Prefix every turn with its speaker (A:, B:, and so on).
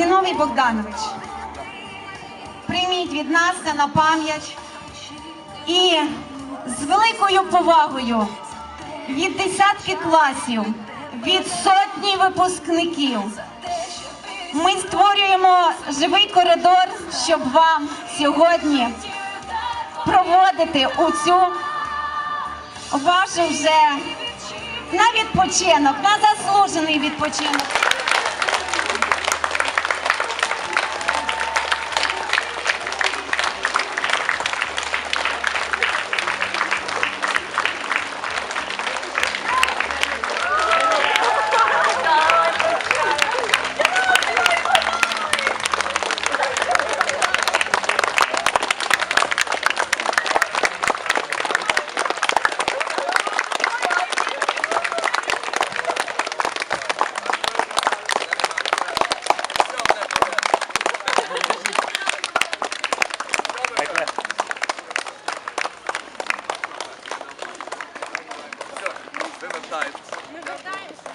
A: Зіновій Богданович, прийміть від нас це на пам'ять і з великою повагою від десятки класів, від сотні випускників. Ми створюємо живий коридор, щоб вам сьогодні проводити у цю вашу вже на відпочинок, на заслужений відпочинок.
B: Вивертається.
C: Ми вертаємося.